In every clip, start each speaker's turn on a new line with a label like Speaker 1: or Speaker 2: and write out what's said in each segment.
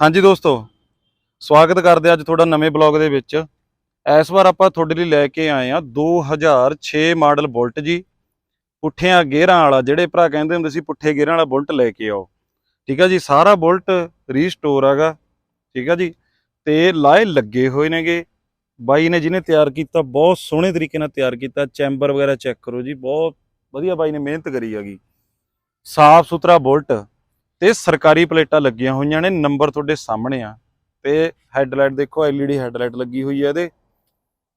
Speaker 1: ਹਾਂਜੀ ਦੋਸਤੋ, ਸਵਾਗਤ ਕਰਦੇ ਅੱਜ ਤੁਹਾਡਾ ਨਵੇਂ ਬਲੌਗ ਦੇ ਵਿੱਚ। ਇਸ ਵਾਰ ਆਪਾਂ ਤੁਹਾਡੇ ਲਈ ਲੈ ਕੇ ਆਏ ਆ 2006 ਮਾਡਲ ਬੁਲਟ ਜੀ। ਪੁੱਠਿਆਂ ਗੇਅਰਾਂ ਵਾਲਾ, ਜਿਹੜੇ ਭਰਾ ਕਹਿੰਦੇ ਹੁੰਦੇ ਸੀ ਪੁੱਠੇ ਗੇਅਰਾਂ ਵਾਲਾ ਬੁਲਟ ਲੈ ਕੇ ਆਓ। ਠੀਕ ਆ ਜੀ, ਸਾਰਾ ਬੁਲਟ ਰੀਸਟੋਰ ਹੈਗਾ ਠੀਕ ਆ ਜੀ, ਤੇ ਲਾਏ ਲੱਗੇ ਹੋਏ ਨੇਗੇ। ਬਾਈ ਨੇ ਜਿਹਨੇ ਤਿਆਰ ਕੀਤਾ, ਬਹੁਤ ਸੋਹਣੇ ਤਰੀਕੇ ਨਾਲ ਤਿਆਰ ਕੀਤਾ। ਚੈਂਬਰ ਵਗੈਰਾ ਚੈੱਕ ਕਰੋ ਜੀ, ਬਹੁਤ ਵਧੀਆ ਬਾਈ ਨੇ ਮਿਹਨਤ ਕਰੀ ਹੈਗੀ ਸਾਫ਼ ਸੁਥਰਾ ਬੁਲਟ ਤੇ ਸਰਕਾਰੀ ਪਲੇਟਾਂ ਲੱਗੀਆਂ ਹੋਈਆਂ ਨੇ, ਨੰਬਰ ਤੁਹਾਡੇ ਸਾਹਮਣੇ ਆ। ਤੇ ਹੈਡਲਾਈਟ ਦੇਖੋ, ਐਲਈਡੀ ਹੈੱਡਲਾਈਟ ਲੱਗੀ ਹੋਈ ਹੈ ਇਹਦੇ।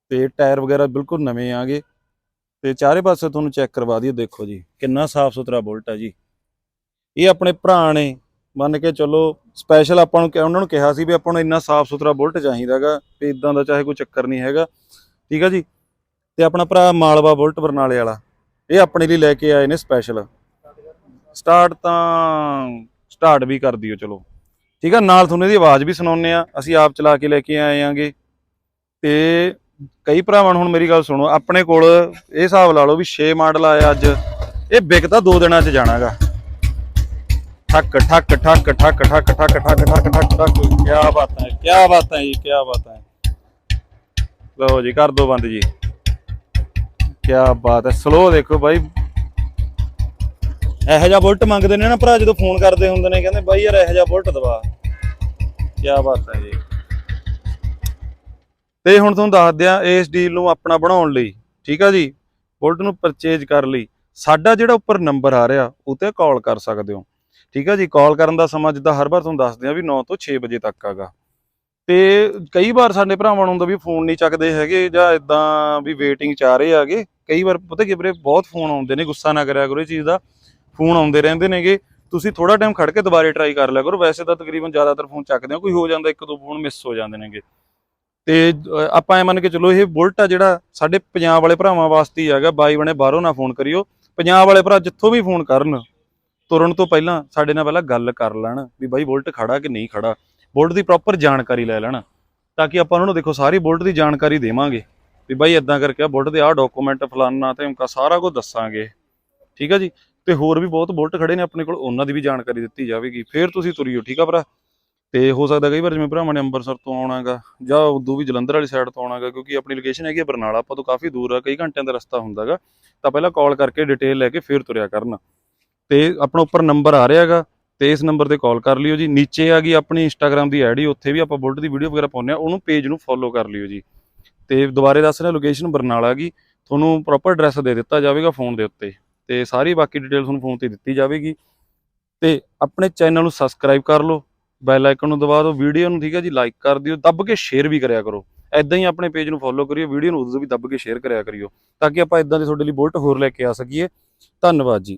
Speaker 1: ਤੇ ਟਾਇਰ ਵਗੈਰਾ ਬਿਲਕੁਲ ਨਵੇਂ ਆਗੇ। ਤੇ ਚਾਰੇ ਪਾਸੇ ਤੁਹਾਨੂੰ ਚੈੱਕ ਕਰਵਾ ਦਈਏ, ਦੇਖੋ ਜੀ, ਕਿੰਨਾ ਸਾਫ਼ ਸੁਥਰਾ ਬੁਲਟ ਆ ਜੀ। ਇਹ ਆਪਣੇ ਭਰਾ ਨੇ, ਮੰਨ ਕੇ ਚਲੋ, ਸਪੈਸ਼ਲ ਆਪਾਂ ਨੂੰ ਕਿ- ਉਹਨਾਂ ਨੂੰ ਕਿਹਾ ਸੀ ਵੀ ਆਪਾਂ ਨੂੰ ਇੰਨਾ ਸਾਫ਼ ਸੁਥਰਾ ਬੁਲਟ ਚਾਹੀਦਾਗਾ, ਵੀ ਇਦਾਂ ਦਾ ਚਾਹੇ ਕੋਈ ਚੱਕਰ ਨਹੀਂ ਹੈਗਾ। ਠੀਕ ਆ ਜੀ? ਤੇ ਆਪਣਾ ਭਰਾ ਮਾਲਵਾ ਬੁਲਟ ਬਰਨਾਲੇ ਵਾਲਾ, ਇਹ ਆਪਣੇ ਲਈ ਲੈ ਕੇ ਆਏ ਨੇ ਸਪੈਸ਼ਲ। ਸਟਾਰਟ ਤਾਂ ਸਟਾਰਟ ਵੀ ਕਰ ਦਿਓ ਚਲੋ ਠੀਕ ਆ ਨਾਲ ਤੁਹਾਨੂੰ ਇਹਦੀ ਆਵਾਜ਼ ਵੀ ਸੁਣਾਉਂਦੇ ਆ ਅਸੀਂ ਆਪ ਚਲਾ ਕੇ ਲੈ ਕੇ ਆਏ ਆਂਗੇ ਤੇ ਕਈ ਭਰਾਵਾਂ ਨੂੰ ਹੁਣ ਮੇਰੀ ਗੱਲ ਸੁਣੋ ਆਪਣੇ ਕੋਲ ਇਹ ਹਿਸਾਬ ਲਾ ਲਓ ਵੀ 6 ਮਾਡਲ ਆਇਆ ਅੱਜ ਇਹ ਵਿਕਦਾ ਦੋ ਦਿਨਾਂ 'ਚ ਜਾਣਾਗਾ ਠੱਕ ਠੱਕ ਠੱਕ ਠੱਕ ਠੱਕ ਠੱਕ ਠੱਕ ਠੱਕ ਠੱਕ ਠੱਕ ਕੀ ਬਾਤਾਂ ਹੈ ਕੀ ਬਾਤਾਂ ਹੈ ਜੀ ਕੀ ਬਾਤਾਂ ਹੈ ਲਓ ਜੀ ਕਰ ਦੋ ਬੰਦ ਜੀ ਕੀ ਬਾਤ ਹੈ ਸਲੋ ਦੇਖੋ ਬਾਈ ਇਹੋ ਜਿਹਾ ਬੁਲਟ ਮੰਗਦੇ ਨੇ ਨਾ ਭਰਾ, ਜਦੋਂ ਫੋਨ ਕਰਦੇ ਹੁੰਦੇ ਨੇ, ਕਹਿੰਦੇ ਬਾਈ ਯਾਰ ਇਹੋ ਜਿਹਾ ਬੁਲਟ ਦਵਾ। ਕੀ ਬਾਤ ਹੈ ਜੀ। ਤੇ ਹੁਣ ਤੁਹਾਨੂੰ ਦੱਸ ਦਿਆਂ ਇਸ ਡੀਲ ਨੂੰ ਆਪਣਾ ਬਣਾਉਣ ਲਈ, ਠੀਕ ਆ ਜੀ? ਬੁਲਟ ਨੂੰ ਪਰਚੇਜ ਕਰ ਲਈ। ਸਾਡਾ ਜਿਹੜਾ ਉੱਪਰ ਨੰਬਰ ਆ ਰਿਹਾ ਉਹ ਤੇ ਕਾਲ ਕਰ ਸਕਦੇ ਹੋ। ਠੀਕ ਆ ਜੀ ਕਾਲ ਕਰਨ ਦਾ ਸਮਾਂ ਜਿੱਦਾਂ ਹਰ ਵਾਰ ਤੁਹਾਨੂੰ ਦੱਸਦੇ ਆ ਵੀ 9 ਤੋਂ 6 ਵਜੇ ਤੱਕ ਆਗਾ ਤੇ ਕਈ ਵਾਰ ਸਾਡੇ ਭਰਾਵਾਂ ਨੂੰ ਹੁੰਦਾ ਵੀ ਫੋਨ ਨਹੀਂ ਚੱਕਦੇ ਹੈਗੇ, ਜਾਂ ਇਦਾਂ ਵੀ ਵੇਟਿੰਗ ਚ ਆ ਰਹੇ ਆਗੇ ਕਈ ਵਾਰ ਪਤਾ ਕਿ ਵੀਰੇ, ਬਹੁਤ ਫੋਨ ਆਉਂਦੇ ਨੇ, ਗੁੱਸਾ ਨਾ ਕਰਿਆ ਕਰੋ ਇਹ ਚੀਜ਼ ਦਾ। ਫੋਨ ਆਉਂਦੇ ਰਹਿੰਦੇ ਨੇਗੇ, ਤੁਸੀਂ ਥੋੜਾ ਟਾਈਮ ਖੜ ਕੇ ਦੁਬਾਰੇ ਟਰਾਈ ਕਰ ਲਿਆ ਕਰੋ, ਵੈਸੇ ਤਾਂ ਤਕਰੀਬਨ ਜ਼ਿਆਦਾਤਰ ਫੋਨ ਚੱਕਦੇ ਆ, ਕੋਈ ਹੋ ਜਾਂਦਾ, ਇੱਕ ਦੋ ਫੋਨ ਮਿਸ ਹੋ ਜਾਂਦੇ ਨੇਗੇ। ਤੇ ਆਪਾਂ ਐ ਮੰਨ ਕੇ ਚਲੋ, ਇਹ ਬੁਲਟ ਆ ਜਿਹੜਾ ਸਾਡੇ ਪੰਜਾਬ ਵਾਲੇ ਭਰਾਵਾਂ ਵਾਸਤੇ ਹੀ ਹੈਗਾ, ਬਾਈ ਬਣੇ ਬਾਹਰੋਂ ਨਾ ਫੋਨ ਕਰਿਓ। ਪੰਜਾਬ ਵਾਲੇ ਭਰਾ ਜਿੱਥੋਂ ਵੀ ਫੋਨ ਕਰਨ, ਤੁਰਨ ਤੋਂ ਪਹਿਲਾਂ ਸਾਡੇ ਨਾਲ ਪਹਿਲਾਂ ਗੱਲ ਕਰ ਲੈਣ ਵੀ ਬਾਈ ਬੁਲਟ ਖੜਾ ਕਿ ਨਹੀਂ ਖੜਾ। ਬੁਲਟ ਦੀ ਪ੍ਰੋਪਰ ਜਾਣਕਾਰੀ ਲੈ ਲੈਣ, ਤਾਂ ਕਿ ਆਪਾਂ ਉਹਨਾਂ ਨੂੰ ਦੇਖੋ, ਸਾਰੀ ਬੁਲਟ ਦੀ ਜਾਣਕਾਰੀ ਦੇਵਾਂਗੇ। ਵੀ ਬਾਈ ਇਦਾਂ ਕਰਕੇ ਬੁਲਟ ਦੇ ਆਹ ਡਾਕੂਮੈਂਟ ਫਲਾਨਾ ਤੇ ਉਨਕਾ ਸਾਰਾ ਕੁਝ ਦੱਸਾਂਗੇ। ਠੀਕ ਆ ਜੀ? ਤੇ ਹੋਰ ਵੀ ਬਹੁਤ ਬੁਲਟ ਖੜੇ ਨੇ ਆਪਣੇ ਕੋਲ, ਉਹਨਾਂ ਦੀ ਵੀ ਜਾਣਕਾਰੀ ਦਿੱਤੀ ਜਾਵੇਗੀ। ਫੇਰ ਤੁਸੀਂ ਤੁਰਿਓ, ਠੀਕ ਆ ਭਰਾ? ਤੇ ਹੋ ਸਕਦਾ ਕਈ ਵਾਰ ਜਿਵੇਂ ਭਰਾਵਾਂ ਨੇ ਅੰਮ੍ਰਿਤਸਰ ਤੋਂ ਆਉਣਾਗਾ ਜਾਂ ਉਦੋਂ ਵੀ ਜਲੰਧਰ ਵਾਲੀ ਸਾਈਡ ਤੋਂ ਆਉਣਾਗਾ ਕਿਉਂਕਿ ਆਪਣੀ ਲੋਕੇਸ਼ਨ ਹੈਗੀ ਆ ਬਰਨਾਲਾ, ਆਪਾਂ ਤੋਂ ਕਾਫੀ ਦੂਰ ਆ, ਕਈ ਘੰਟਿਆਂ ਦਾ ਰਸਤਾ ਹੁੰਦਾਗਾ ਤਾਂ ਪਹਿਲਾਂ ਕਾਲ ਕਰਕੇ ਡਿਟੇਲ ਲੈ ਕੇ ਫੇਰ ਤੁਰਿਆ ਕਰਨ। ਤੇ ਆਪਣਾ ਉੱਪਰ ਨੰਬਰ ਆ ਰਿਹਾਗਾ ਤੇ ਇਸ ਨੰਬਰ ਤੇ ਕਾਲ ਕਰ ਲਿਓ ਜੀ। ਨੀਚੇ ਆ ਗਈ ਆਪਣੀ ਇੰਸਟਾਗ੍ਰam ਦੀ ਆਈਡੀ ਉੱਥੇ ਵੀ ਆਪਾਂ ਬੁਲਟ ਦੀ ਵੀਡੀਓ ਵਗੈਰਾ ਪਾਉਂਦੇ ਆ, ਉਹਨੂੰ ਪੇਜ ਨੂੰ ਫੋਲੋ ਕਰ ਲਿਓ ਜੀ। ਤੇ ਦੁਬਾਰੇ ਦੱਸ ਰਿਹਾ ਲੋਕੇਸ਼ਨ ਬਰਨਾਲਾ ਗਈ ਤੁਹਾਨੂੰ ਪ੍ਰੋਪਰ ਐਡਰੈਸ ਦੇ ਦਿੱਤਾ ਜਾਵੇਗਾ ਫੋਨ ਦੇ ਉੱਤੇ। ਤੇ ਸਾਰੀ ਬਾਕੀ ਡਿਟੇਲ ਤੁਹਾਨੂੰ ਫੋਨ ਤੇ ਦਿੱਤੀ ਜਾਵੇਗੀ। ਤੇ ਆਪਣੇ ਚੈਨਲ ਨੂੰ ਸਬਸਕ੍ਰਾਈਬ ਕਰ ਲਓ ਬੈਲ ਆਈਕਨ ਨੂੰ ਦਬਾ ਦਿਓ ਵੀਡੀਓ ਨੂੰ ਠੀਕ ਹੈ ਜੀ ਲਾਈਕ ਕਰ ਦਿਓ, ਦੱਬ ਕੇ ਸ਼ੇਅਰ ਵੀ ਕਰਿਆ ਕਰੋ। ਐਦਾਂ ਹੀ ਆਪਣੇ ਪੇਜ ਨੂੰ ਫੋਲੋ ਕਰਿਓ ਵੀਡੀਓ ਨੂੰ ਉਦੋਂ ਵੀ ਦੱਬ ਕੇ ਸ਼ੇਅਰ ਕਰਿਆ ਕਰਿਓ, ਤਾਂ ਕਿ ਆਪਾਂ ਇਦਾਂ ਦੇ ਤੁਹਾਡੇ ਲਈ ਬੁਲਟ ਹੋਰ ਲੈ ਕੇ ਆ ਸਕੀਏ। ਧੰਨਵਾਦ ਜੀ।